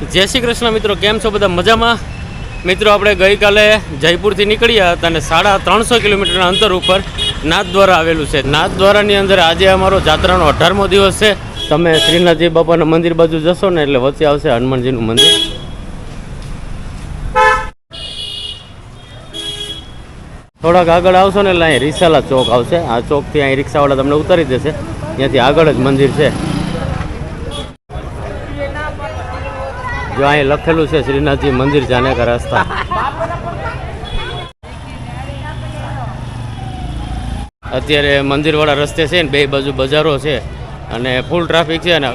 જય શ્રી કૃષ્ણ મિત્રો, કેમ છો બધા મજામાં? મિત્રો, આપણે ગઈકાલે જયપુરથી નીકળ્યા હતા અને સાડા ત્રણસો કિલોમીટરના અંતર ઉપર નાથદ્વારા આવેલું છે. નાથદ્વારાની અંદર આજે અમારો જાત્રાનો અઢારમો દિવસ છે. તમે શ્રીનાથજી બાપાના મંદિર બાજુ જશો ને એટલે વચ્ચે આવશે હનુમાનજીનું મંદિર. થોડાક આગળ આવશો ને એટલે અહીં રિસાલા ચોક આવશે. આ ચોકથી અહીં રિક્ષાવાળા તમને ઉતારી દેશે. ત્યાંથી આગળ જ મંદિર છે. જો અહીં લખેલું છે શ્રીનાથજી મંદિર જાને કા રસ્તા. અત્યારે મંદિરવાળા રસ્તે છે ને બે બાજુ બજારો છે અને ફૂલ ટ્રાફિક છે અને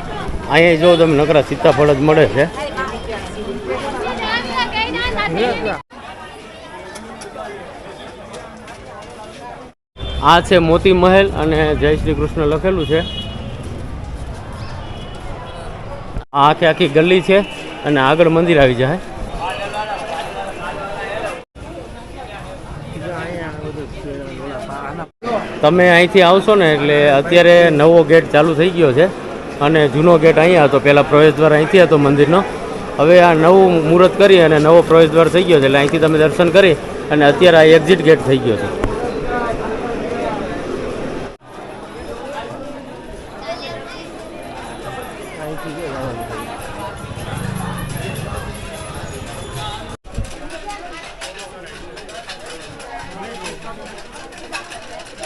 અહીંયા જો તમે નકરા સીતાફળ જ મળે છે. આ છે મોતી મહેલ અને જય શ્રી કૃષ્ણ લખેલું છે. આ આખી આખી ગલી છે. અને આગળ મંદિર આવી જાય. તમે અહીંથી આવશો ને એટલે અત્યારે નવો ગેટ ચાલુ થઈ ગયો છે અને જૂનો ગેટ અહીંયા હતો. પહેલાં પ્રવેશદ્વાર અહીંથી હતો મંદિરનો. હવે આ નવું મુહૂર્ત કરી અને નવો પ્રવેશદ્વાર થઈ ગયો છે એટલે અહીંથી તમે દર્શન કરી અને અત્યારે આ એક્ઝિટ ગેટ થઈ ગયો છે.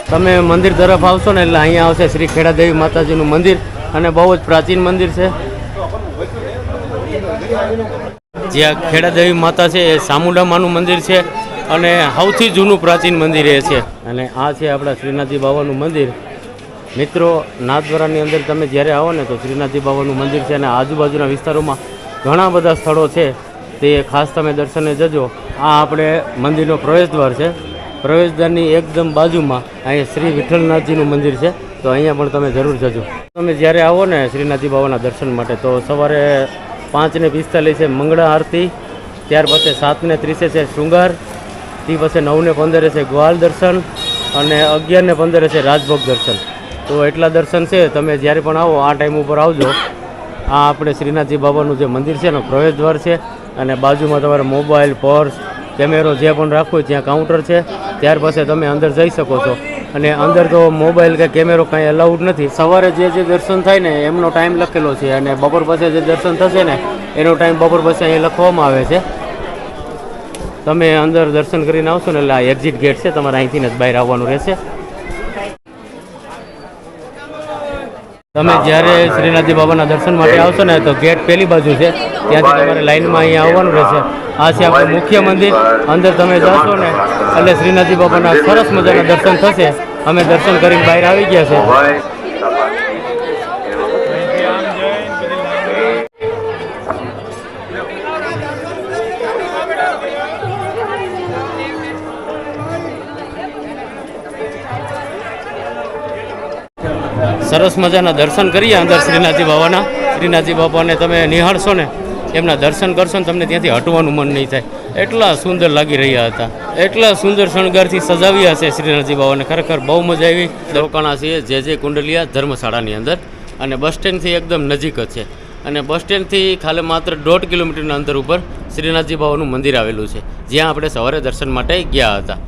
તમે મંદિર તરફ આવશો ને એટલે અહીંયા આવશે શ્રી ખેડાદેવી માતાજીનું મંદિર અને બહુ જ પ્રાચીન મંદિર છે. જ્યાં ખેડાદેવી માતા છે એ સામુંડામાનું મંદિર છે અને સૌથી જૂનું પ્રાચીન મંદિર એ છે. અને આ છે આપણા શ્રીનાથજી બાબાનું મંદિર. મિત્રો, નાથદ્વારાની અંદર તમે જ્યારે આવો ને તો શ્રીનાથજી બાબાનું મંદિર છે અને આજુબાજુના વિસ્તારોમાં ઘણા બધા સ્થળો છે. તે ખાસ તમે દર્શને જજો. આ આપણે મંદિરનો પ્રવેશદ્વાર છે. પ્રવેશદ્વારની એકદમ બાજુમાં અહીંયા શ્રી વિઠ્ઠલનાથજીનું મંદિર છે. તો અહીંયા પણ તમે જરૂર જજો. તમે જ્યારે આવો ને શ્રીનાથજી બાબાના દર્શન માટે, તો સવારે પાંચને પિસ્તાલીસે મંગળા આરતી, ત્યાર પછી સાતને ત્રીસે છે શૃંગાર તે પછી નવને પંદરે છે ગ્વાલ દર્શન, અને અગિયારને પંદરે છે રાજભોગ દર્શન. તો એટલા દર્શન છે, તમે જ્યારે પણ આવો, આ ટાઈમ ઉપર આવજો. આ આપણે શ્રીનાથજી બાબાનું જે મંદિર છે એનો પ્રવેશદ્વાર છે, અને બાજુમાં તમારે મોબાઈલ, પર્સ કેમેરો જે પણ રાખવું ત્યાં કાઉન્ટર છે. ત્યાર પછી તમે અંદર જઈ શકો છો. અને અંદર તો મોબાઈલ કે કેમેરો કાંઈ અલાઉડ નથી. સવારે જે જે દર્શન થાય ને એમનો ટાઈમ લખેલો છે અને બપોર પછી જે દર્શન થશે ને એનો ટાઈમ બપોર પછી અહીં લખવામાં આવે છે. તમે અંદર દર્શન કરીને આવશો ને એટલે આ એક્ઝિટ ગેટ છે. તમારે અહીંથી જ બહાર આવવાનું રહેશે. તમે જ્યારે શ્રીનાથજી બાબાના દર્શન માટે આવશો ને તો ગેટ પેલી બાજુ છે. ત્યાંથી તમારે લાઇનમાં અહીંયા આવવાનું રહેશે. આ છે આપણું મુખ્ય મંદિર. અંદર તમે જશો ને એટલે શ્રીનાથજી બાબાના સરસ મજાના દર્શન થશે. અમે દર્શન કરીને બહાર આવી ગયા છે. સરસ મજાના દર્શન કરીએ અંદર શ્રીનાથજી બાબાના. શ્રીનાથજી બાબાને તમે નિહાળશો ને, એમના દર્શન કરશો ને તમને ત્યાંથી હટવાનું મન નહીં થાય. એટલા સુંદર લાગી રહ્યા હતા. એટલા સુંદર શણગારથી સજાવ્યા છે શ્રીનાથજી બાબાને. ખરેખર બહુ મજા આવી. દોકાણા છે જે જે કુંડલિયા ધર્મશાળાની અંદર અને બસ સ્ટેન્ડથી એકદમ નજીક જ છે. અને બસ સ્ટેન્ડથી ખાલી માત્ર દોઢ કિલોમીટરના અંતર ઉપર શ્રીનાથજી બાબાનું મંદિર આવેલું છે. જ્યાં આપણે સવારે દર્શન માટે ગયા હતા.